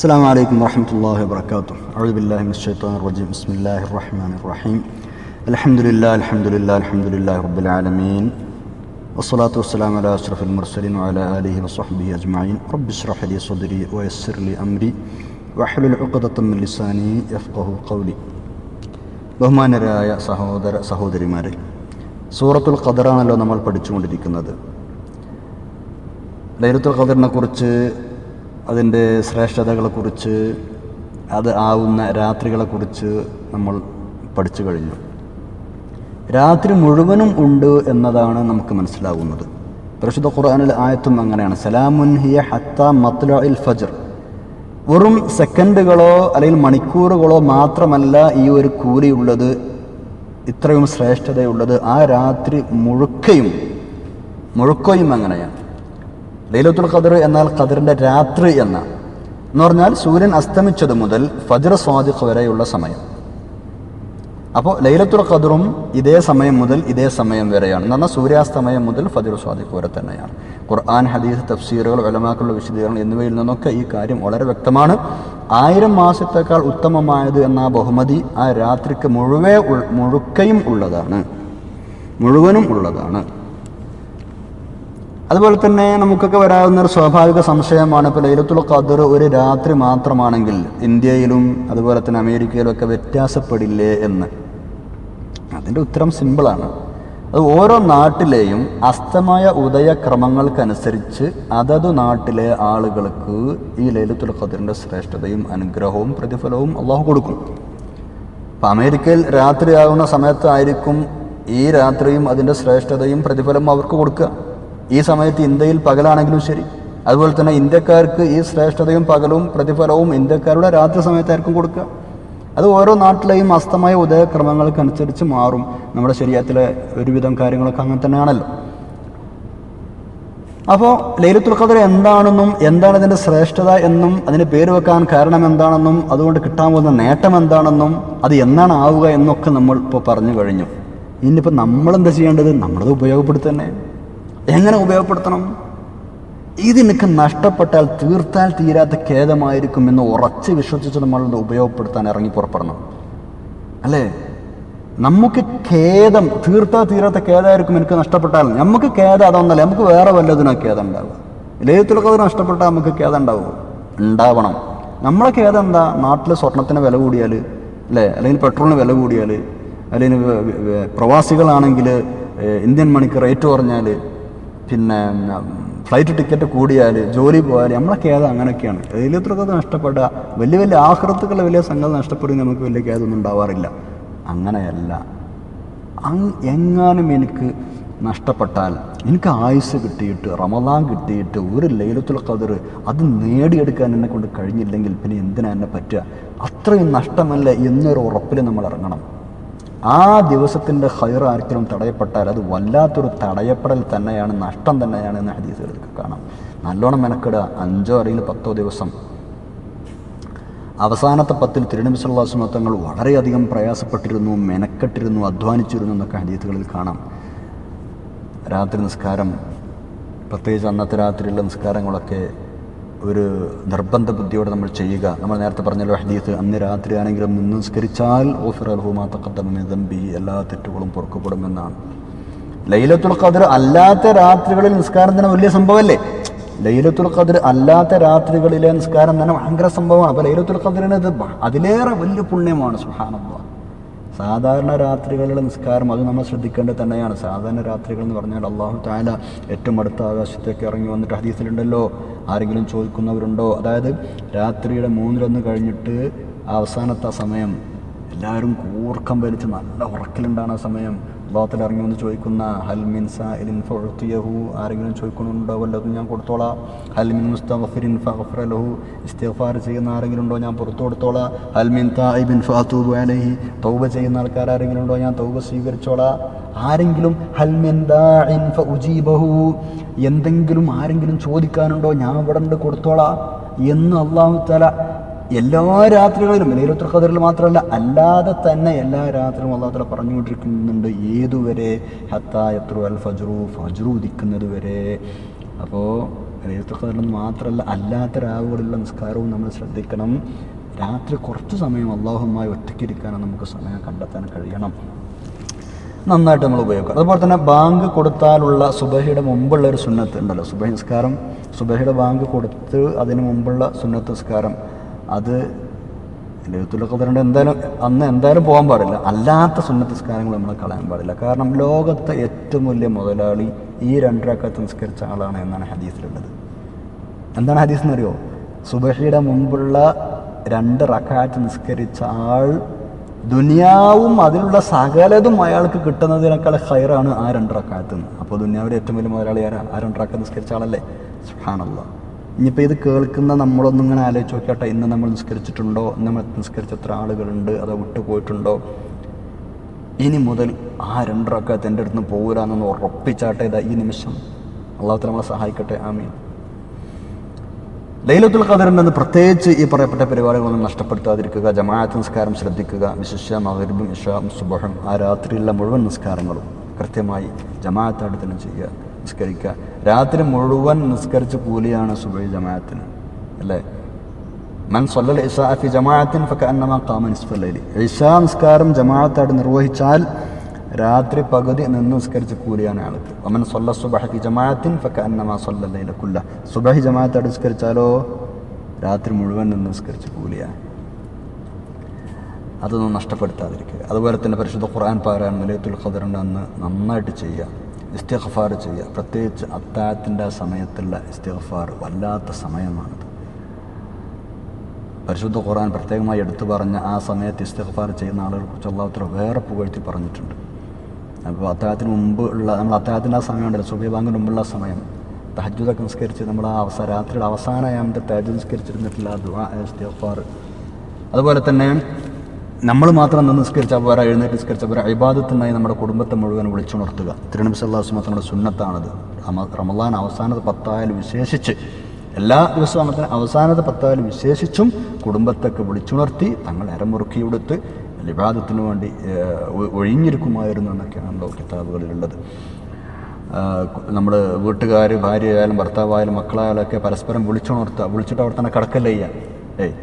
السلام عليكم ورحمة الله وبركاته أعوذ بالله من الشيطان الرجيم بسم الله الرحمن الرحيم الحمد لله الحمد لله الحمد لله رب العالمين والصلاة والسلام على أشرف المرسلين وعلى آله وصحبه أجمعين رب اشرح لي صدري ويسر لي أمري واحلل عقدة من لساني يفقه قولي ബഹുമാനരായ സഹോദര സഹോദരിമാരെ സൂറത്തുൽ ഖദറാണല്ലോ നമ്മൾ പഠിച്ചുകൊണ്ടിരിക്കുന്നത് ലൈലത്തുൽ ഖദറിനെ കുറിച്ച് അതിന്റെ ശ്രേഷ്ഠതകളെക്കുറിച്ച് അത് ആവുന്ന രാത്രികളെക്കുറിച്ച് നമ്മൾ പഠിച്ചു കഴിഞ്ഞു. രാത്രി മുഴുവനും ഉണ്ട് എന്നതാണ് നമുക്ക് മനസ്സിലാകുന്നത് പരിശുദ്ധ ഖുർആനിൽ ആയത്തും അങ്ങനെയാണ്. സലാമുൻ ഹിയ ഹത്ത മത്ലഇൽ ഫജർ. വെറും സെക്കൻഡുകളോ അല്ലെങ്കിൽ മണിക്കൂറുകളോ മാത്രമല്ല ഈ ഒരു കൂലിയുള്ളത് ഇത്രയും ശ്രേഷ്ഠതയുള്ളത് ആ രാത്രി മുഴുക്കയും മുഴുക്കയും അങ്ങനെയാണ്. ലൈലത്തുൽ ഖദർ എന്നാൽ ഖദറിന്റെ രാത്രി എന്ന. എന്ന് പറഞ്ഞാൽ സൂര്യൻ അസ്തമിച്ചത് മുതൽ ഫജർ സ്വാദിഖ് വരെയുള്ള സമയം. അപ്പോൾ ലൈലത്തുൽ ഖദറും ഇതേ സമയം മുതൽ ഇതേ സമയം വരെയാണ്. എന്ന് പറഞ്ഞാൽ സൂര്യാസ്തമയം മുതൽ ഫജർ സ്വാദിഖ് വരെ തന്നെയാണ്. ഖുർആൻ ഹദീസ് തഫ്സീറുകൾ ഉലമാക്കളുടെ വിശദീകരണം എന്നിവയിൽ നിന്നൊക്കെ ഈ കാര്യം വളരെ വ്യക്തമാണ്. ആയിരം മാസത്തേക്കാൾ ഉത്തമമായത് എന്ന ബഹുമതി ആ രാത്രിക്ക് മുഴുവേ മുഴുക്കയും ഉള്ളതാണ്. മുഴുവനും ഉള്ളതാണ്. അതുപോലെ തന്നെ നമുക്കൊക്കെ വരാവുന്ന ഒരു സ്വാഭാവിക സംശയമാണ് ഇപ്പോൾ ലൈലത്തുൽ ഖദർ ഒരു രാത്രി മാത്രമാണെങ്കിൽ ഇന്ത്യയിലും അതുപോലെ തന്നെ അമേരിക്കയിലും ഒക്കെ വ്യത്യാസപ്പെടില്ലേ എന്ന്. അതിന്റെ ഉത്തരം സിമ്പിളാണ്. അത് ഓരോ നാട്ടിലെയും അസ്തമായ ഉദയക്രമങ്ങൾക്കനുസരിച്ച് അതത് നാട്ടിലെ ആളുകൾക്ക് ഈ ലൈലത്തുൽ ഖദറിന്റെ ശ്രേഷ്ഠതയും അനുഗ്രഹവും പ്രതിഫലവും അള്ളാഹു കൊടുക്കും. അപ്പം അമേരിക്കയിൽ രാത്രിയാകുന്ന സമയത്തായിരിക്കും ഈ രാത്രിയും അതിന്റെ ശ്രേഷ്ഠതയും പ്രതിഫലവും അവർക്ക് കൊടുക്കുക. ഈ സമയത്ത് ഇന്ത്യയിൽ പകലാണെങ്കിലും ശരി. അതുപോലെ തന്നെ ഇന്ത്യക്കാർക്ക് ഈ ശ്രേഷ്ഠതയും പകലും പ്രതിഫലവും ഇന്ത്യക്കാരുടെ രാത്രി സമയത്തായിരിക്കും കൊടുക്കുക. അത് ഓരോ നാട്ടിലെയും അസ്തമായ ഉദയക്രമങ്ങൾക്കനുസരിച്ച് മാറും. നമ്മുടെ ശരീരത്തിലെ ഒരുവിധം കാര്യങ്ങളൊക്കെ അങ്ങനെ തന്നെയാണല്ലോ. അപ്പോൾ ലൈലത്തുൽ ഖദർ എന്താണെന്നും എന്താണ് ഇതിന്റെ ശ്രേഷ്ഠത എന്നും അതിന് പേര് വെക്കാൻ കാരണം എന്താണെന്നും അതുകൊണ്ട് കിട്ടാൻ പോകുന്ന നേട്ടം എന്താണെന്നും അത് എന്നാണ് ആവുക എന്നൊക്കെ നമ്മൾ ഇപ്പോൾ പറഞ്ഞു കഴിഞ്ഞു. ഇനിയിപ്പോൾ നമ്മളെന്താ ചെയ്യേണ്ടത്? നമ്മളത് ഉപയോഗപ്പെടുത്തന്നെ. എങ്ങനെ ഉപയോഗപ്പെടുത്തണം? ഇത് നിനക്ക് നഷ്ടപ്പെട്ടാൽ തീർത്താൽ തീരാത്ത ഖേദമായിരിക്കും എന്ന് ഉറച്ച് വിശ്വസിച്ച് നമ്മളത് ഉപയോഗപ്പെടുത്താൻ ഇറങ്ങി പുറപ്പെടണം. അല്ലേ? നമുക്ക് ഖേദം തീർത്താൽ തീരാത്ത ഖേദമായിരിക്കും എനിക്ക് നഷ്ടപ്പെട്ടാൽ. നമുക്ക് ഖേദം അതൊന്നല്ല നമുക്ക് വേറെ വല്ലതിനാ ഖേദം ഉണ്ടാവുക. ലേയത്തിലൊക്കെ അത് നഷ്ടപ്പെട്ടാൽ നമുക്ക് ഖേദം ഉണ്ടാവുമോ ഉണ്ടാവണം. നമ്മളെ ഖേദം എന്താ? നാട്ടിലെ സ്വർണത്തിന് വില കൂടിയാൽ അല്ലേ? അല്ലെങ്കിൽ പെട്രോളിന് വില കൂടിയാൽ അല്ലെങ്കിൽ പ്രവാസികളാണെങ്കിൽ ഇന്ത്യൻ മണിക്ക് റേറ്റ് കുറഞ്ഞാൽ പിന്നെ ഫ്ലൈറ്റ് ടിക്കറ്റ് കൂടിയാൽ ജോലി പോയാൽ നമ്മളൊക്കെ ഏത് അങ്ങനെയൊക്കെയാണ് ഏലിയത്രയൊക്കെ നഷ്ടപ്പെടുക. വലിയ വലിയ ആഹൃത്തുക്കളെ വലിയ സംഗതി നഷ്ടപ്പെടുകയും നമുക്ക് വലിയ ഖേദമൊന്നും ഉണ്ടാവാറില്ല. അങ്ങനെയല്ല. അങ് എങ്ങാനും എനിക്ക് നഷ്ടപ്പെട്ടാൽ എനിക്ക് ആയുസ് കിട്ടിയിട്ട് റമദാൻ കിട്ടിയിട്ട് ഒരു ലൈലത്തുൽ ഖദർ അത് നേടിയെടുക്കാൻ എന്നെ കൊണ്ട് കഴിഞ്ഞില്ലെങ്കിൽ പിന്നെ എന്തിനാ എന്നെ പറ്റുക? അത്രയും നഷ്ടമല്ല എന്നൊരു ഉറപ്പിൽ നമ്മൾ ഇറങ്ങണം. ആ ദിവസത്തിന്റെ ഹൈർ ആർക്കെങ്കിലും തടയപ്പെട്ടാൽ അത് വല്ലാത്തൊരു തടയപ്പെടൽ തന്നെയാണ് നഷ്ടം തന്നെയാണ് എന്ന് ഹദീസുകൾക്ക് കാണാം. നല്ലോണം മെനക്കെടുക. അഞ്ചോ അല്ലെങ്കിൽ പത്തോ ദിവസം. അവസാനത്തെ പത്തിൽ തിരുനബി സല്ലാസ്മ തങ്ങൾ വളരെയധികം പ്രയാസപ്പെട്ടിരുന്നു മെനക്കെട്ടിരുന്നു അധ്വാനിച്ചിരുന്നു എന്നൊക്കെ ഹദീസുകളിൽ കാണാം. രാത്രി നിസ്കാരം പ്രത്യേകിച്ച് അന്നത്തെ രാത്രിയിലുള്ള നിസ്കാരങ്ങളൊക്കെ ഒരു നിർബന്ധ ബുദ്ധിയോടെ നമ്മൾ ചെയ്യുക. നമ്മൾ നേരത്തെ പറഞ്ഞല്ലോ ഹദീസ് അന്ന് രാത്രി ആണെങ്കിലും നിസ്കരിച്ചാൽ ഓഫിർ അൽഹുമാ തക്കത്തമ്പി എല്ലാ തെറ്റുകളും പൊറുക്കപ്പെടുമെന്നാണ്. ലൈലത്തുൽ ഖദർ അല്ലാത്ത രാത്രികളിൽ നിസ്കാരം തന്നെ വലിയ സംഭവമല്ലേ? ലൈലത്തുൽ ഖദർ അല്ലാത്ത രാത്രികളിലെ നിസ്കാരം തന്നെ ഭയങ്കര സംഭവമാണ്. അപ്പോൾ ലൈലത്തുൽ ഖദറിന് ഇത് അതിലേറെ വലിയ പുണ്യമാണ് സുഹാനന്ദ സാധാരണ രാത്രികളിലെ നിസ്കാരം അത് നമ്മൾ ശ്രദ്ധിക്കേണ്ടത് തന്നെയാണ്. സാധാരണ രാത്രികൾ എന്ന് പറഞ്ഞാൽ അള്ളാഹു താല ഏറ്റവും അടുത്ത ആകാശത്തേക്ക് ഇറങ്ങി വന്നിട്ട് ഹദീസിലുണ്ടല്ലോ ആരെങ്കിലും ചോദിക്കുന്നവരുണ്ടോ? അതായത് രാത്രിയുടെ മൂന്നിലൊന്ന് കഴിഞ്ഞിട്ട് അവസാനത്തെ ആ സമയം. എല്ലാവരും കൂർക്കം വലിച്ച് നല്ല ഉറക്കിലുണ്ടാണ് ആ സമയം. ലോകത്തിൽ ഇറങ്ങി വന്ന് ചോദിക്കുന്ന ഹൽമിൻ സാഇലിൻ ഫുഅ്തിയഹു ആരെങ്കിലും ചോദിക്കുന്നുണ്ടോ? വല്ലതും ഞാൻ കൊടുത്തോളാം. ഹൽമിൻ മുസ്തഗ്ഫിരിൻ ഫഗ്ഫറ ലഹു? ഇസ്തിഗ്ഫാർ ചെയ്യുന്ന ആരെങ്കിലും ഉണ്ടോ ഞാൻ പുറത്തു കൊടുത്തോളാം. ഹൽമിൻ തായിബിൻ ഫാത്തൂബ് അലഹി? തൗബ ചെയ്യുന്ന ആൾക്കാർ ആരെങ്കിലും ഉണ്ടോ ഞാൻ തൗബ സ്വീകരിച്ചോളാം. ആരെങ്കിലും എന്തെങ്കിലും ആരെങ്കിലും ചോദിക്കാനുണ്ടോ ഞാൻ അവിടെ ഉണ്ട് കൊടുത്തോളാം എന്ന് അള്ളാഹു തല എല്ലാ രാത്രികളിലും ലൈലത്തുൽ ഖദറിൽ മാത്രമല്ല അല്ലാതെ തന്നെ എല്ലാ രാത്രിയും അള്ളാഹു തല പറഞ്ഞുകൊണ്ടിരിക്കുന്നുണ്ട് ഏതുവരെ? ഹത്താ യത്രു അൽ ഫജ്റു ഫജ്റു ഉദിക്കുന്നത് വരെ. അപ്പോൾ ലൈലത്തുൽ ഖദറിൽ മാത്രമല്ല അല്ലാത്ത രാവുകളിലുള്ള നിസ്കാരവും നമ്മൾ ശ്രദ്ധിക്കണം. രാത്രി കുറച്ച് സമയം അള്ളാഹുമായി ഒറ്റയ്ക്കിരിക്കാനും നമുക്ക് സമയം കണ്ടെത്താൻ കഴിയണം. നന്നായിട്ട് നമ്മൾ ഉപയോഗിക്കുക അതുപോലെ തന്നെ ബാങ്ക് കൊടുത്താലുള്ള സുബഹിയുടെ മുമ്പുള്ള ഒരു സുന്നത്ത് ഉണ്ടല്ലോ. സുബഹി നിസ്കാരം. സുബഹിയുടെ ബാങ്ക് കൊടുത്ത് അതിന് മുമ്പുള്ള സുന്നത്ത് നിസ്കാരം. അത് ലൈലത്തുൽ ഖദറിന്റെ എന്തായാലും അന്ന് എന്തായാലും പോകാൻ പാടില്ല. അല്ലാത്ത സുന്നത്ത് നിസ്കാരങ്ങൾ നമ്മൾ കളയാൻ പാടില്ല. കാരണം ലോകത്തെ ഏറ്റവും വലിയ മുതലാളി ഈ രണ്ടരക്കത്ത് നിസ്കരിച്ച ആളാണ് എന്നാണ് ഹദീസിലുള്ളത്. എന്താണ് ഹദീസ് എന്നറിയോ സുബഹിയുടെ മുമ്പുള്ള രണ്ട് റക്കാറ്റ് നിസ്കരിച്ച ആൾ ദുനിയാവും അതിനുള്ള സകലതും അയാൾക്ക് കിട്ടുന്നതിനേക്കാൾ ഹൈറാണ് ആ രണ്ടറക്കാലത്ത് നിന്ന് അപ്പോൾ ദുനിയാവിലെ ഏറ്റവും വലിയ മുതലാളി ആരാ? ആ രണ്ട് റക്കാത്ത് നിസ്കരിച്ച ആളല്ലേ? സുഹാനല്ല ഇനിയിപ്പോൾ ഇത് കേൾക്കുന്ന നമ്മളൊന്നും ഇങ്ങനെ ആലോചിച്ച് നോക്കിയാട്ടെ ഇന്ന് നമ്മൾ നിസ്കരിച്ചിട്ടുണ്ടോ? നമ്മൾ നിസ്കരിച്ച എത്ര ആളുകളുണ്ട്? അതോ വിട്ടുപോയിട്ടുണ്ടോ? ഇനി മുതൽ ആ രണ്ടറക്കാലത്ത് എന്റെ അടുത്ത് നിന്ന് പോരാന്നൊന്ന് ഉറപ്പിച്ചാട്ടെ ഇതാ ഈ നിമിഷം. അള്ളാഹു നമ്മളെ സഹായിക്കട്ടെ. ആമീൻ. ലൈലത്തുൽ ഖദറിന്റെ പ്രത്യേകിച്ച് ഈ പറയപ്പെട്ട പരിപാടികളൊന്നും നഷ്ടപ്പെടുത്താതിരിക്കുക ജമാഅത്ത് നിസ്കാരം ശ്രദ്ധിക്കുക വിശിഷ്യ മകരിബും ഇഷാം സുബഹും ആ രാത്രിയിലുള്ള മുഴുവൻ നിസ്കാരങ്ങളും കൃത്യമായി ജമാഅത്തായിട്ട് തന്നെ ചെയ്യുക നിസ്കരിക്കുക. രാത്രി മുഴുവൻ നിസ്കരിച്ച കൂലിയാണ് സുബൈ ജമാഅത്തിന് അല്ലേ? മൻ സൊല്ലൽ ഇഷാ ഫി ജമാഅത്തിൻ ഫക്ക ഖാമ കാമൻ ലൈലി. ഇഷാ നിസ്കാരം ജമാഅത്തായിട്ട് നിർവഹിച്ചാൽ രാത്രി പകുതി നിന്ന് നിസ്കരിച്ച് കൂലിയാണ് ആൾക്ക് അമൻ സല്ല സുബഹി ജമാഅത്തിൻ ഫകഅന്നമാ അന്നമാ ലൈല കുല്ല. സുബഹി ജമാഅത്ത് അടിസ്കരിച്ചാലോ രാത്രി മുഴുവൻ നിന്ന് നിസ്കരിച്ച് കൂലിയാണ് അതൊന്നും നഷ്ടപ്പെടുത്താതിരിക്കുക. അതുപോലെ തന്നെ പരിശുദ്ധ ഖുർആൻ പാരായണം നിലയത്തുൽ ഖദറിന്റെ അന്ന് നന്നായിട്ട് ചെയ്യുക. ഇസ്തിഗ്ഫാർ ചെയ്യുക. പ്രത്യേകിച്ച് അത്താഴത്തിന്റെ സമയത്തുള്ള ഇസ്തിഗ്ഫാർ വല്ലാത്ത സമയമാണത്. പരിശുദ്ധ ഖുർആൻ പ്രത്യേകമായി എടുത്തു പറഞ്ഞ ആ സമയത്ത് ഇസ്തിഗ്ഫാർ ചെയ്യുന്ന ആളുകളെ കുറിച്ച് അള്ളാഹുത്ര വേറെ പുകഴ്ത്തി പറഞ്ഞിട്ടുണ്ട്. അപ്പോൾ അത്താഴത്തിന് മുമ്പ് ഉള്ള നമ്മൾ അത്താഴത്തിന്റെ ആ സമയം ഉണ്ടല്ലോ. സുബൈ ബാങ്കിന് മുമ്പുള്ള സമയം. തഹജുദൊക്കെ നിസ്കരിച്ച് നമ്മൾ ആ അവസാന രാത്രിയുടെ അവസാന ആയാമത്തെ തഹജുദ് നിസ്കരിച്ചിരുന്നിട്ടില്ല ദുആ അതുപോലെ തന്നെ നമ്മൾ മാത്രം നിന്ന് നിസ്കരിച്ച പോരാ എഴുന്നേറ്റ് നിസ്കരിച്ച പോരാ. അഭിബാദത്തിനായി നമ്മുടെ കുടുംബത്തെ മുഴുവൻ വിളിച്ചുണർത്തുക. തിരുനബി സല്ലാസ്മ നമ്മുടെ സുന്നത്താണത്. റമലാൻ അവസാനത്തെ പത്തായാലും വിശേഷിച്ച് എല്ലാ ദിവസവും അവസാനത്തെ പത്തായാലും വിശേഷിച്ചും കുടുംബത്തൊക്കെ വിളിച്ചുണർത്തി തങ്ങൾ അരമുറുക്കി കൊടുത്ത് ഇബാദത്തിന് വേണ്ടി ഒഴിഞ്ഞിരിക്കുമായിരുന്നു എന്നൊക്കെയാണ് നമ്മുടെ കിതാബുകളിലുള്ളത്. നമ്മൾ വീട്ടുകാർ ഭാര്യയായാലും ഭർത്താവായാലും മക്കളായാലും ഒക്കെ പരസ്പരം വിളിച്ചുണർത്തുക വിളിച്ചിട്ട് അവിടെ തന്നെ കിടക്കല്ലേ ഏയ്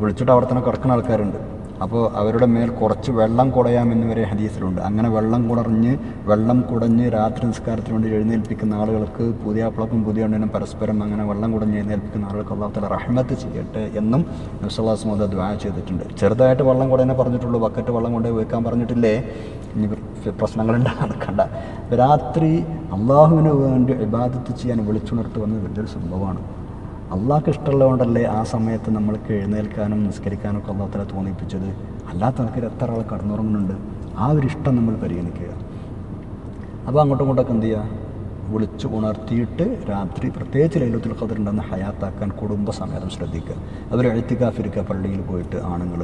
വിളിച്ചിട്ട് അവിടെ തന്നെ കിടക്കുന്ന ആൾക്കാരുണ്ട്. അപ്പോൾ അവരുടെ മേൽ കുറച്ച് വെള്ളം കുടയാമെന്ന് വരെ ഹദീസിലുണ്ട്. അങ്ങനെ വെള്ളം കുടറിഞ്ഞ് വെള്ളം കുടഞ്ഞ് രാത്രി നിസ്കാരത്തിന് വേണ്ടി എഴുന്നേൽപ്പിക്കുന്ന ആളുകൾക്ക് പുതിയ അപ്പളക്കും പുതിയ എണ്ണിനും പരസ്പരം അങ്ങനെ വെള്ളം കുടഞ്ഞ് എഴുന്നേൽപ്പിക്കുന്ന ആളുകൾക്ക് അള്ളാഹു തല റഹ്മത്ത് ചെയ്യട്ടെ എന്നും നബ്സല്ലാസ് മോദ ദ്വാ ചെയ്തിട്ടുണ്ട്. ചെറുതായിട്ട് വെള്ളം കുടനെ പറഞ്ഞിട്ടുള്ളൂ. ബക്കറ്റ് വെള്ളം കൊണ്ടേ വെക്കാൻ പറഞ്ഞിട്ടില്ലേ? ഇനി പ്രശ്നങ്ങളുണ്ട്. നടക്കണ്ട രാത്രി അള്ളാഹുവിന് വേണ്ടി ഇബാദത്ത് ചെയ്യാൻ വിളിച്ചുണർത്തുന്നത് വലിയൊരു സംഭവമാണ്. അള്ളാഹ്ക്ക് ഇഷ്ടമുള്ളതുകൊണ്ടല്ലേ ആ സമയത്ത് നമ്മൾക്ക് എഴുന്നേൽക്കാനും നിസ്കരിക്കാനും ഒക്കെ അള്ളാഹത്തല തോന്നിപ്പിച്ചത്? അല്ലാത്ത ആൾക്കാർ എത്ര ആൾ കടന്നുറങ്ങുന്നുണ്ട്? ആ ഒരു ഇഷ്ടം നമ്മൾ പരിഗണിക്കുക. അപ്പോൾ അങ്ങോട്ടും ഇങ്ങോട്ടൊക്കെ എന്ത് ചെയ്യുക? വിളിച്ച് ഉണർത്തിയിട്ട് രാത്രി പ്രത്യേകിച്ച് ലൈലത്തുൽ ഖദറിന്റെ ഹയാത്താക്കാൻ കുടുംബസമേതം ശ്രദ്ധിക്കുക. അവർ എഴുത്തിക്കാഫിരിക്കുക പള്ളിയിൽ പോയിട്ട് ആണുങ്ങൾ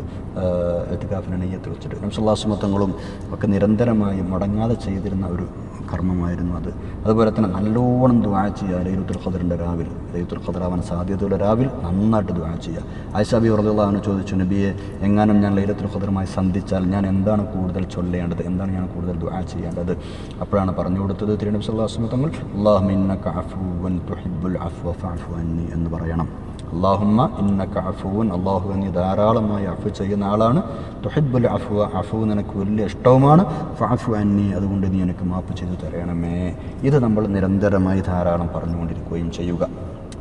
എഴുത്തിക്കാഫിനെ നെയ്യത്ത് വെച്ചിട്ട്. നംസുല്ലാസുമത്തങ്ങളും ഒക്കെ നിരന്തരമായി മുടങ്ങാതെ ചെയ്തിരുന്ന ഒരു കർമ്മമായിരുന്നു അത്. അതുപോലെ തന്നെ നല്ലോണം ദ്വാ ചെയ്യുക ലൈലത്തുൽ ഖദറിന്റെ രാവിൽ ലൈലത്തുൽ ഖദറാവാൻ സാധ്യതയുള്ള രാവിൽ നന്നായിട്ട് ദ്വാ ചെയ്യുക. ആയിഷാബി വർദ്ദാണ് ചോദിച്ചു നബിയെ എങ്ങാനും ഞാൻ ലൈലത്തുൽ ഖദറുമായി സന്ധിച്ചാൽ ഞാൻ എന്താണ് കൂടുതൽ ചൊല്ലേണ്ടത്? എന്താണ് ഞാൻ കൂടുതൽ ദ്വാ ചെയ്യേണ്ടത്? അപ്പോഴാണ് പറഞ്ഞു കൊടുത്തത് തിരുനബി സല്ലാസ്മ തങ്ങൾ. അള്ളാഹു ഇന്നക അഫൂവൻ തുഹിബ്ബുൽ അഫ്വ ഫഅഫു അന്നി എന്ന് പറയണം. അള്ളാഹുമ്മ ഇന്നക അഫുവൻ അള്ളാഹു എന്നീ ധാരാളമായി അഫു ചെയ്യുന്ന ആളാണ്. തുഹിബ്ബുൽ അഫുവ അഫു നിനക്ക് വലിയ ഇഷ്ടവുമാണ്. ഫഅഫു അന്നി അതുകൊണ്ട് നീ എനിക്ക് മാപ്പ് ചെയ്തു തരണമേ. ഇത് നമ്മൾ നിരന്തരമായി ധാരാളം പറഞ്ഞുകൊണ്ടിരിക്കുകയും ചെയ്യുക.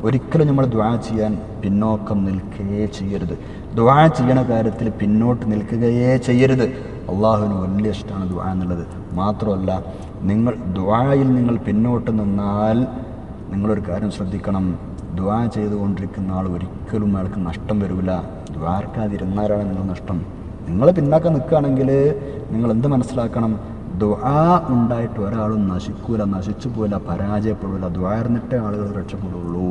ഒരിക്കലും നമ്മൾ ദ്വാ ചെയ്യാൻ പിന്നോക്കം നിൽക്കുകയേ ചെയ്യരുത്. ദ്വാ ചെയ്യണ കാര്യത്തിൽ പിന്നോട്ട് നിൽക്കുകയേ ചെയ്യരുത്. അള്ളാഹുവിന് വലിയ ഇഷ്ടമാണ് ദ്വാ എന്നുള്ളത്. മാത്രമല്ല നിങ്ങൾ ദ്വായിൽ നിങ്ങൾ പിന്നോട്ട് നിന്നാൽ നിങ്ങളൊരു കാര്യം ശ്രദ്ധിക്കണം. ദ്വാ ചെയ്തുകൊണ്ടിരിക്കുന്ന ആൾ ഒരിക്കലും അയാൾക്ക് നഷ്ടം വരില്ല ദ്വാർക്കാതിരുന്നാലാണ് നിങ്ങൾ നഷ്ടം. നിങ്ങൾ പിന്നാക്കം നിൽക്കുകയാണെങ്കിൽ നിങ്ങൾ എന്ത് മനസ്സിലാക്കണം? ദുആ ഉണ്ടായിട്ട് ഒരാളും നശിക്കൂല നശിച്ചു പോല പരാജയപ്പെടില്ല ദുആ ഇരുന്നിട്ടേ ആളുകൾ രക്ഷപ്പെടുള്ളൂ.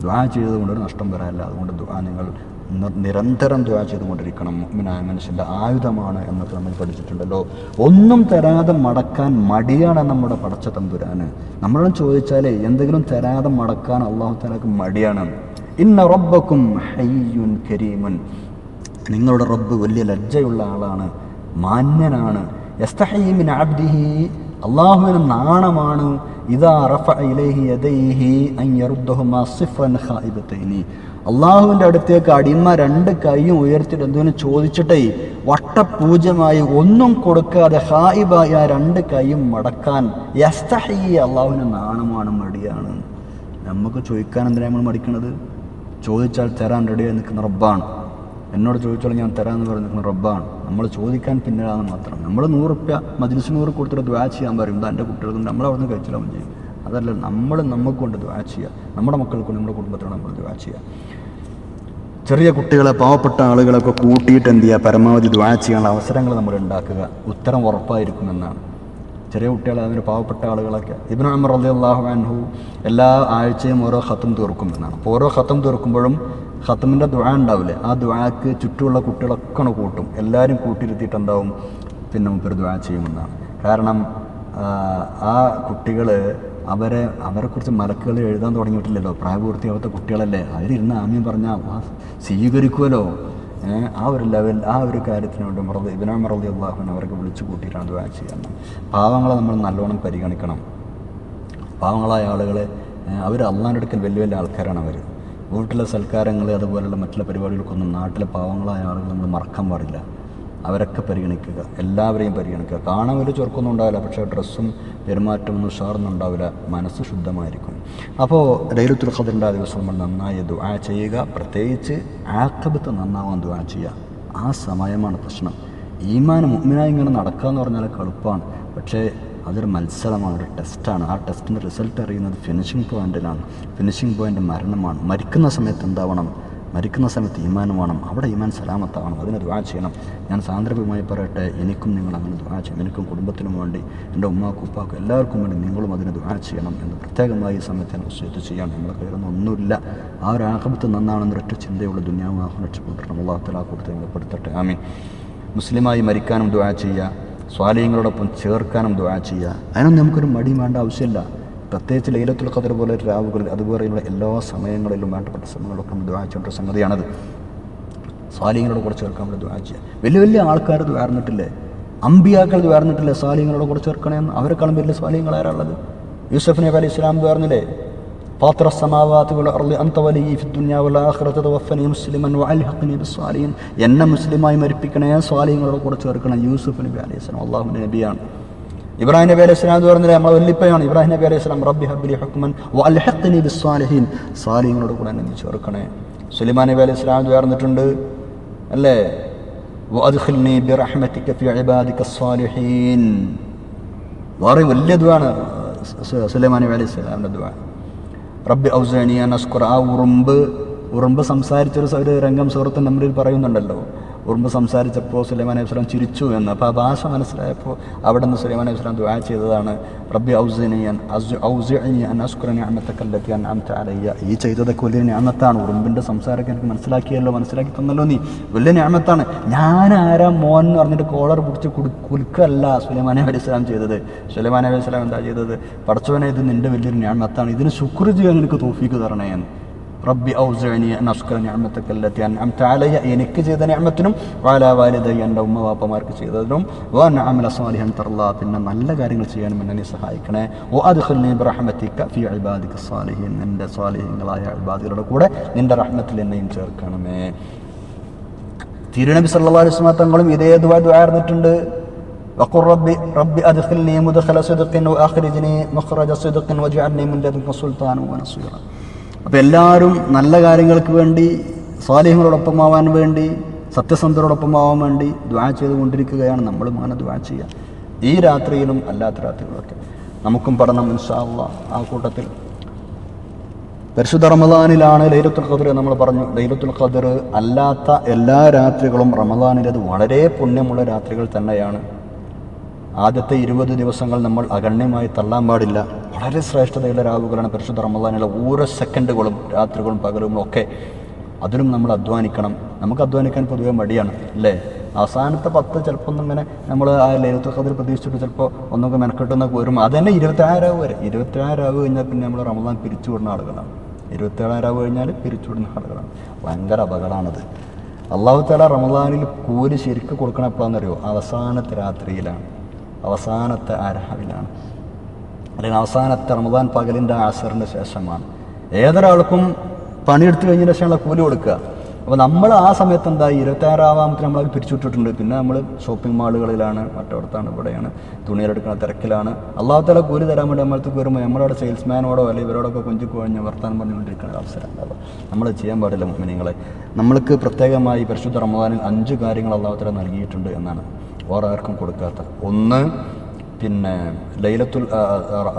ദ്വാ ചെയ്തുകൊണ്ട് ഒരു നഷ്ടം വരാനില്ല. അതുകൊണ്ട് ദ്വാ നിങ്ങൾ നിരന്തരം ദുആ ചെയ്തുകൊണ്ടിരിക്കണം. മുഅ്മിനായ മനുഷ്യന്റെ ആയുധമാണ് എന്നൊക്കെ നമ്മൾ പഠിച്ചിട്ടുണ്ടല്ലോ. ഒന്നും തരാതെ മടക്കാൻ മടിയാണ് നമ്മുടെ പടച്ച തമ്പുരാന്. നമ്മളോട് ചോദിച്ചാലേ എന്തെങ്കിലും തരാതെ മടക്കാൻ അള്ളാഹു തലക്ക് മടിയാണ്. ഇന്ന റബ്ബക്കും ഹയ്യുൻ കരീമുൻ. നിങ്ങളുടെ റബ്ബ് വലിയ ലജ്ജയുള്ള ആളാണ് മാന്യനാണ്. യസ്തഹീമിൻ അബ്ദിഹി അള്ളാഹുവിന് നാണമാണ് ഇതാ റഫ ഇലൈഹി യദൈഹി ഖായിബത്തൈനി അള്ളാഹുവിന്റെ അടുത്തേക്ക് അടിമ രണ്ട് കൈയും ഉയർത്തിയിട്ട് എന്തെങ്കിലും ചോദിച്ചിട്ടേ വട്ടപൂജ്യമായി ഒന്നും കൊടുക്കാതെ ഹായിബായി ആ രണ്ട് കൈയും മടക്കാൻ അള്ളാഹുവിന് നാണമാണ് മടിയാണ്. നമുക്ക് ചോദിക്കാൻ എന്തിനാണ് നമ്മൾ മടിക്കണത്? ചോദിച്ചാൽ തരാൻ റെഡിയായി നിൽക്കുന്ന റബ്ബാണ്. എന്നോട് ചോദിച്ചോളൂ ഞാൻ തരാമെന്ന് പറഞ്ഞ് റബ്ബാണ്. നമ്മൾ ചോദിക്കാൻ പിന്നിലാന്ന് മാത്രം. നമ്മൾ നൂറ് റുപ്യ മജിലിസ് നൂറ് കൊടുത്തിട്ട് ദ്വാ ചെയ്യാൻ പറയും എന്റെ കുട്ടികൾക്ക്? നമ്മൾ അവിടെ നിന്ന് ചെയ്യും അതല്ല നമ്മൾ നമുക്ക് കൊണ്ട് ദ്വാ ചെയ്യുക. നമ്മുടെ മക്കൾക്ക് നമ്മുടെ കുടുംബത്തിനോട് നമ്മൾ ദ്വാ ചെയ്യുക. ചെറിയ കുട്ടികളെ പാവപ്പെട്ട ആളുകളൊക്കെ കൂട്ടിയിട്ട് എന്ത് ചെയ്യുക? പരമാവധി ദ്വാ ചെയ്യാനുള്ള അവസരങ്ങൾ നമ്മൾ ഉണ്ടാക്കുക. ഉത്തരം ഉറപ്പായിരിക്കുമെന്നാണ്. ചെറിയ കുട്ടികളെ അതിന് പാവപ്പെട്ട ആളുകളൊക്കെ. ഇബിൻ അമർ അലി അള്ളാഹു അൻഹു എല്ലാ ആഴ്ചയും ഓരോ ഹത്തും തീർക്കും എന്നാണ്. അപ്പോൾ ഓരോ ഹത്തും തീർക്കുമ്പോഴും ഖത്തമിന്റെ ദുആ ഉണ്ടാവില്ലേ? ആ ദുആക്ക് ചുറ്റുമുള്ള കുട്ടികളൊക്കെ കൂട്ടും. എല്ലാവരും കൂട്ടിരുത്തിയിട്ട് എന്താവും? പിന്നെ മുപ്പർ ദുആ ചെയ്യുമെന്നാണ്. കാരണം ആ, കുട്ടികൾ അവരെ അവരെക്കുറിച്ച് മലക്കുകൾ എഴുതാൻ തുടങ്ങിയിട്ടില്ലല്ലോ. പ്രായപൂർത്തിയാവാത്ത കുട്ടികളല്ലേ. അവരിരുന്ന് ആമ്യം പറഞ്ഞാൽ സ്വീകരിക്കുമല്ലോ ആ ഒരു ലെവൽ ആ ഒരു കാര്യത്തിന് വേണ്ടി മറന്ന് ഇബിനാ മറതി അള്ളാഹുവിനെ അവർക്ക് വിളിച്ചു കൂട്ടിയിട്ടാണ് ദുആ ചെയ്യുന്നത്. പാവങ്ങളെ നമ്മൾ നല്ലോണം പരിഗണിക്കണം. പാവങ്ങളായ ആളുകളെ അവർ അള്ളാന്റെ അടുക്കൽ വലിയ വലിയ ആൾക്കാരാണ് അവർ വീട്ടിലെ സൽക്കാരങ്ങൾ അതുപോലെയുള്ള മറ്റുള്ള പരിപാടികൾക്കൊന്നും നാട്ടിലെ പാവങ്ങളായ ആളുകൾ നമ്മൾ മറക്കാൻ പാടില്ല. അവരൊക്കെ പരിഗണിക്കുക എല്ലാവരെയും പരിഗണിക്കുക. കാണാൻ വലിയ ചെറുക്കൊന്നും ഉണ്ടാവില്ല പക്ഷേ ഡ്രസ്സും പെരുമാറ്റമൊന്നും ഉഷാറൊന്നും ഉണ്ടാവില്ല. മനസ്സ് ശുദ്ധമായിരിക്കും. അപ്പോൾ ലൈലത്തുൽ ഖദറിന്റെ ആ ദിവസം നമ്മൾ നന്നായി ദുആ ചെയ്യുക. പ്രത്യേകിച്ച് ആക്കബത്ത് നന്നാവാൻ ദുആ ചെയ്യുക. ആ സമയമാണ് പ്രശ്നം. ഈമാൻ മുഅ്മിനായി ഇങ്ങനെ നടക്കുക എന്ന് പറഞ്ഞാൽ എളുപ്പമാണ് പക്ഷേ അതൊരു മത്സരമാണ് ഒരു ടെസ്റ്റാണ്. ആ ടെസ്റ്റിന്റെ റിസൾട്ട് അറിയുന്നത് ഫിനിഷിംഗ് പോയിന്റിലാണ് ഫിനിഷിംഗ് പോയിന്റ് മരണമാണ്. മരിക്കുന്ന സമയത്ത് എന്താവണം? മരിക്കുന്ന സമയത്ത് ഈമാൻ വേണം. അവിടെ ഈമാൻ സലാമത്താവണം. അതിന് ദുആ ചെയ്യണം. ഞാൻ സാന്ദർഭികമായി പറയട്ടെ എനിക്കും നിങ്ങൾ അങ്ങനെ ദുആ ചെയ്യണം. എനിക്കും കുടുംബത്തിനും വേണ്ടി എന്റെ ഉമ്മാക്കും ഉപ്പാക്കും എല്ലാവർക്കും വേണ്ടി നിങ്ങളും അതിന് ദുആ ചെയ്യണം എന്ന് പ്രത്യേകമായി ഈ സമയത്ത് ഞാൻ വസ്തുത്ത് ചെയ്യണം നമ്മളെ കയ്യിലൊന്നും ഒന്നുമില്ല. ആ ഒരു ആഹബത്ത് നന്നാണെന്നൊരൊറ്റ ചിന്തയുള്ള. ദുന്യാവും ആഹ്വാനം രക്ഷപ്പെട്ടിട്ടുണ്ട് അള്ളാഹത്തലാ കൊടുത്ത് നിങ്ങളെ പെടുത്തട്ടെ. ആമീൻ. മുസ്ലിമായി മരിക്കാനും ദുആ ചെയ്യുക. സ്വാലയങ്ങളോടൊപ്പം ചേർക്കാനും ദുആ ചെയ്യുക. അതിനൊന്നും നമുക്കൊരു മടി വേണ്ട ആവശ്യമില്ല. പ്രത്യേകിച്ച് ലൈലത്തുൽ ഖദർ പോലെ രാവുകളിൽ അതുപോലെയുള്ള എല്ലാ സമയങ്ങളിലും വേണ്ടപ്പെട്ട സമയങ്ങളൊക്കെ നമ്മൾ ദ്വാ ചെയ്യേണ്ട സംഗതിയാണത്. സ്വാലിങ്ങളോട് കൂടെ ചേർക്കാൻ വേണ്ടി ദ്വാ ചെയ്യുക. വലിയ വലിയ ആൾക്കാർ ദ്വാർന്നിട്ടില്ലേ അമ്പിയാക്കൾ ദ്വാർന്നിട്ടില്ലേ സ്വാലിങ്ങളോട് കൂടെ ചേർക്കണമെന്ന് അവരെക്കാളും വലിയ സ്വാലിങ്ങൾ യൂസഫ് നബി അലി ഇസ്ലാം ദ്വാർന്നില്ലേ فاطر السماوات والأرض أنت ولي في الدنيا والآخرة توفني مسلما وألحقني بالصالحين എന്നെ മുസ്ലിമായി മരിപ്പിക്കണേ സ്വാലിങ്ങളോട് കൂടെ ചേർക്കണം യൂസുഫ് നബി അലൈഹി സ്വലാം അള്ളാഹുവിൻ്റെ നബിയാണ് ഇബ്രാഹിം നബി അലൈഹി സ്വലാം എന്ന് പറഞ്ഞാൽ നമ്മളെ വല്ലിപ്പയാണ് ഇബ്രാഹിം നബി അലൈഹി സ്വലാം റബ്ബി ഹബ്ബിലി ഹുക്മൻ വഅൽഹഖ്നി ബിസ്സാലിഹീൻ സാലിഹിങ്ങളോട് കൂടെ എന്നെ നീ ചേർക്കണേ സുലൈമാൻ നബി അലൈഹി സ്വലാം ചേർന്നിട്ടുണ്ട് അല്ലേ വഅദ്ഖിൽനി ബിറഹ്മതിക ഫി ഇബാദിക സ്സാലിഹീൻ വേറെ വലിയ ദുആണ് സു- സുലൈമാൻ നബി അലൈഹി സ്വലാമിൻ്റെ ദുആ റബ്ബി ഔസാനിയ അനസ്കുർ ആ ഉറുമ്പ് ഉറുമ്പ് സംസാരിച്ചൊരു ഒരു രംഗം സുഹൃത്ത് നമ്മളിൽ പറയുന്നുണ്ടല്ലോ. ഉറുമ്പ് സംസാരിച്ചപ്പോൾ സുലൈമാൻ അലൈഹി സ്വലാം ചിരിച്ചു എന്ന്. അപ്പോൾ ആ ഭാഷ മനസ്സിലായപ്പോൾ അവിടെ നിന്ന് സുലൈമാൻ അലൈഹി സ്വലാം ദുആ ചെയ്തതാണ്. റബ്ബി ഔസിനിയൻ അലയ്യ. ഈ ചെയ്തതൊക്കെ വലിയ ഞാമത്താണ് ഉറുമ്പിന്റെ സംസാരമൊക്കെ എനിക്ക് മനസ്സിലാക്കിയല്ലോ മനസ്സിലാക്കി തന്നല്ലോ നീ. വലിയ ഞാമത്താണ് ഞാൻ ആരാ മോൻ എന്ന് പറഞ്ഞിട്ട് കോളർ പിടിച്ച് കുലുക്കല്ല സുലൈമാൻ അലൈഹി സ്വലാം ചെയ്തത്. സുലൈമാൻ അലൈഹി സ്വലാം എന്താ ചെയ്തത്? പഠിച്ചവനെ ഇത് നിന്റെ വലിയൊരു ഞാമത്താണ് ഇതിന് ശുക്ർ ചെയ്യാൻ എനിക്ക് തോഫീക്ക് തരണേ എന്ന് റബ്ബി ഔസഅനി അൻ അസ്കുറ നിഅമതക അല്ലതി അൻഅംത അലയ്യ എനിക്ക് ചെയ്ത നിഅമത്തിനും വഅലാ വാലിദയ്യ എൻ്റെ ഉമ്മ വാപ്പമാർക്ക് ചെയ്തതിനും വഅൻ അമല സാലിഹൻ തർലാ പിന്നെ നല്ല കാര്യങ്ങൾ ചെയ്യാനും എന്നെ നീ സഹായിക്കണേ വ അദ്ഖിൽനി ബിറഹ്മതിക ഫി ഇബാദിക സാലിഹീൻ നിന്റെ സാലിഹീങ്ങളായ ഇബാദികളുടെ കൂടെ നിന്റെ റഹ്മത്തിൽ എന്നെയും ചേർക്കണമേ തിരുനബി സല്ലല്ലാഹു അലൈഹി വസല്ലം തങ്ങളും ഇതേ ദുആ ദുആർന്നിട്ടുണ്ട് وقل ربي ربي أدخلني مدخل صدق وأخرجني مخرج صدق واجعلني من لدنك سلطانا ونصيرا അപ്പോൾ എല്ലാവരും നല്ല കാര്യങ്ങൾക്ക് വേണ്ടി സ്വാലിഹങ്ങളോടൊപ്പം ആവാൻ വേണ്ടി സത്യസന്ധരോടൊപ്പം ആവാൻ വേണ്ടി ദ്വാ ചെയ്തുകൊണ്ടിരിക്കുകയാണ് നമ്മളും അങ്ങനെ ദ്വാ ചെയ്യുക. ഈ രാത്രിയിലും അല്ലാത്ത രാത്രികളൊക്കെ നമുക്കും പഠനം അള്ളാ ആ കൂട്ടത്തിൽ. പരിശുദ്ധ റമദാനിലാണ് ലൈലത്തുൽ ഖദർ നമ്മൾ പറഞ്ഞു. ലൈലത്തുൽ ഖദർ അല്ലാത്ത എല്ലാ രാത്രികളും റമദാനിലത് വളരെ പുണ്യമുള്ള രാത്രികൾ തന്നെയാണ്. ആദ്യത്തെ ഇരുപത് ദിവസങ്ങൾ നമ്മൾ അഗണ്യമായി തള്ളാൻ പാടില്ല. വളരെ ശ്രേഷ്ഠതയുള്ള രാവുകളാണ് പരിശുദ്ധ റമദാനുള്ള ഓരോ സെക്കൻഡുകളും രാത്രികളും പകലുകളും ഒക്കെ. അതിലും നമ്മൾ അധ്വാനിക്കണം. നമുക്ക് അധ്വാനിക്കാൻ പൊതുവെ മടിയാണ് അല്ലേ? അവസാനത്തെ പത്ത് ചിലപ്പോൾ ഒന്നും ഇങ്ങനെ നമ്മൾ ആ ലൈലത്തുൽ ഖദർ പ്രതീക്ഷിച്ചിട്ട് ചിലപ്പോൾ ഒന്നൊക്കെ മെനക്കെട്ടുന്നൊക്കെ വരും അതന്നെ തന്നെ ഇരുപത്തേഴായിരം വരെ. ഇരുപത്തേഴായിരം കഴിഞ്ഞാൽ പിന്നെ നമ്മൾ റമദാൻ പിരിച്ചുവിടുന്ന ആളുകളാണ്. ഇരുപത്തേഴായിരം കഴിഞ്ഞാൽ പിരിച്ചുവിടുന്ന ആളുകളാണ്. ഭയങ്കര അപകടമാണത്. അള്ളാഹു താല റമദാനിൽ കൂലി ശരിക്കും കൊടുക്കണം എപ്പോഴാണെന്നറിയോ അവസാനത്തെ രാത്രിയിലാണ്. അവസാനത്തെ ആ രാവിലാണ് അല്ലെങ്കിൽ അവസാനത്തെ റമദാൻ പകലിന്റെ ആസറിന്റെ ശേഷമാണ്. ഏതൊരാൾക്കും പണിയെടുത്ത് കഴിഞ്ഞതിന് ശേഷമുള്ള കൂലി കൊടുക്കുക. അപ്പോൾ നമ്മൾ ആ സമയത്ത് എന്താ ഇരുപത്താറാവാമത്തിന് നമ്മളത് പിരിച്ചുവിട്ടിട്ടുണ്ട്. പിന്നെ നമ്മൾ ഷോപ്പിംഗ് മാളുകളിലാണ് മറ്റവിടത്താണ് ഇവിടെയാണ്. തുണിയിലെടുക്കുന്ന തിരക്കിലാണ്. അള്ളാഹത്തല കൂലി തരാൻ വേണ്ടി നമ്മളത്തേക്ക് വരുമ്പോൾ നമ്മളവിടെ സെയിൽസ്മാനോടോ അല്ലെങ്കിൽ ഇവരോടൊക്കെ കൊഞ്ചു കുഴഞ്ഞ് വർത്താനം പറഞ്ഞുകൊണ്ടിരിക്കുന്ന അവസരം നമ്മൾ ചെയ്യാൻ പാടില്ല മുമിനിങ്ങളെ നമ്മൾക്ക് പ്രത്യേകമായി പരിശുദ്ധ റമദാനിൽ അഞ്ച് കാര്യങ്ങൾ അള്ളാഹത്തല നൽകിയിട്ടുണ്ട് എന്നാണ്. വേറെ ആർക്കും കൊടുക്കാത്ത. ഒന്ന് പിന്നെ ലൈലത്തുൽ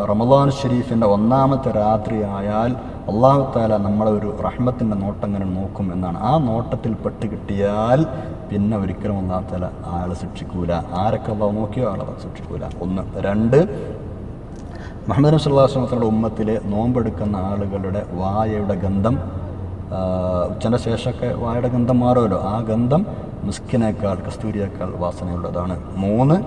റമദാൻ ഷരീഫിന്റെ ഒന്നാമത്തെ രാത്രി ആയാൽ അള്ളാഹു താല നമ്മളെ ഒരു റഹ്മത്തിന്റെ നോട്ടം അങ്ങനെ നോക്കും എന്നാണ്. ആ നോട്ടത്തിൽ പെട്ട് കിട്ടിയാൽ പിന്നെ ഒരിക്കലും അള്ളാഹു താല ആളെ ശിക്ഷിക്കൂല ആരൊക്കെ അള്ളാഹ് നോക്കിയോ ആളെ ശിക്ഷിക്കൂല ഒന്ന്. രണ്ട്. മുഹമ്മദ് നബി വസല്ലമയുടെ ഉമ്മത്തിലെ നോമ്പെടുക്കുന്ന ആളുകളുടെ വായയുടെ ഗന്ധം ഉച്ചന്റെ ശേഷമൊക്കെ വായയുടെ ഗന്ധം മാറുമല്ലോ. ആ ഗന്ധം മിസ്കിനേക്കാൾ കസ്തൂരിയേക്കാൾ വാസനയുള്ളതാണ്. മൂന്ന്.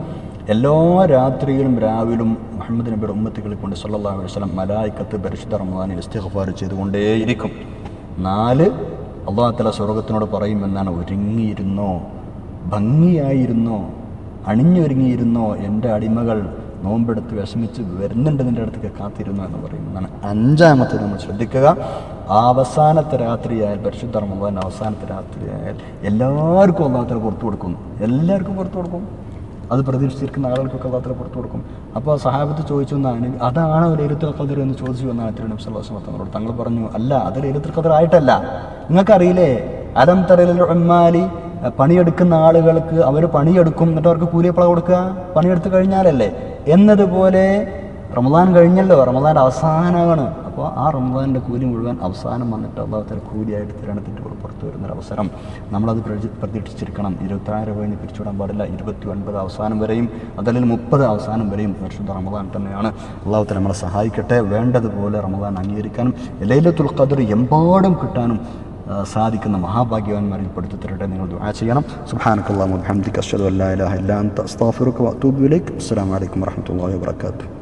എല്ലാ രാത്രിയിലും രാവിലും മുഹമ്മദ് നബിയുടെ ഉമ്മത്തുകളെ കൊണ്ട് അലൈഹി വസല്ലം മലായിക്കത്ത് പരിശുദ്ധ റമദാനിൽ ഇസ്തിഹഫാർ ചെയ്തുകൊണ്ടേയിരിക്കും. നാല് അള്ളാഹു തല സ്വർഗത്തിനോട് പറയുമെന്നാണ്. ഒരുങ്ങിയിരുന്നോ? ഭംഗിയായിരുന്നോ? അണിഞ്ഞൊരുങ്ങിയിരുന്നോ? എന്റെ അടിമകൾ നോമ്പെടുത്ത് വിഷമിച്ച് വരുന്നുണ്ട് നിന്റെ അടുത്തേക്ക് കാത്തിരുന്നു എന്ന് പറയുന്നതാണ് അഞ്ചാമത്തെ നമ്മൾ ശ്രദ്ധിക്കുക. അവസാനത്തെ രാത്രിയായാൽ പരിശുദ്ധ റമദാൻ അവസാനത്തെ രാത്രിയായാൽ എല്ലാവർക്കും അള്ളാഹത്തിൽ പുറത്തു കൊടുക്കുന്നു. എല്ലാവർക്കും പുറത്തു കൊടുക്കും. അത് പ്രതീക്ഷിച്ചിരിക്കുന്ന ആളുകൾക്കൊക്കെ അള്ളാഹത്തിൽ പുറത്തു കൊടുക്കും. അപ്പോൾ സഹാബത്ത് ചോദിച്ചു എന്നാണ് അതാണ് ലൈലത്തുൽ ഖദർ എന്ന് ചോദിച്ചു എന്നാണ് തിരുനബി സല്ലല്ലാഹു അലൈഹി തങ്ങളോട് തങ്ങൾ പറഞ്ഞു അല്ല അത് ലൈലത്തുൽ ഖദർ ആയിട്ടല്ല. നിങ്ങൾക്കറിയില്ലേ അലം ഉമ്മാലി പണിയെടുക്കുന്ന ആളുകൾക്ക് അവർ പണിയെടുക്കും എന്നിട്ട് അവർക്ക് കൂലിയപ്പള കൊടുക്കുക? പണിയെടുത്ത് കഴിഞ്ഞാലല്ലേ? എന്നതുപോലെ റമദാൻ കഴിഞ്ഞല്ലോ റമദാൻ അവസാനമാണ്. അപ്പോൾ ആ റമദാനിന്റെ കൂലി മുഴുവൻ അവസാനം വന്നിട്ട് അള്ളാഹുത്തല കൂലിയായിട്ട് തിരണത്തിന്റെ കൂടെ പുറത്തു വരുന്നൊരു അവസരം. നമ്മളത് പ്രതി- പ്രതീക്ഷിച്ചിരിക്കണം. ഇരുപത്താറ് കഴിഞ്ഞ് പിരിച്ചുവിടാൻ പാടില്ല. ഇരുപത്തി ഒൻപത് അവസാനം വരെയും അതല്ലെങ്കിൽ മുപ്പത് അവസാനം വരെയും പരിശുദ്ധ റമദാൻ തന്നെയാണ്. അള്ളാഹുത്തല നമ്മളെ സഹായിക്കട്ടെ. വേണ്ടതുപോലെ റമദാൻ അംഗീകരിക്കാനും ലൈലത്തുൽ ഖദർ എമ്പാടും കിട്ടാനും സാധിക്കുന്ന മഹാഭാഗ്യവാന്മാരിൽ പെടുത്തി നിങ്ങൾ ദുആ ചെയ്യണം. സുബ്ഹാനക്കല്ലാഹു വബിഹംദിക അഷ്ഹദു അല്ലാ ഇലാഹ ഇല്ലാ അൻത അസ്തഗ്ഫിറുക വഅതൂബു ഇലൈക്. അസ്സലാമു അലൈക്കും വബറകാതുഹു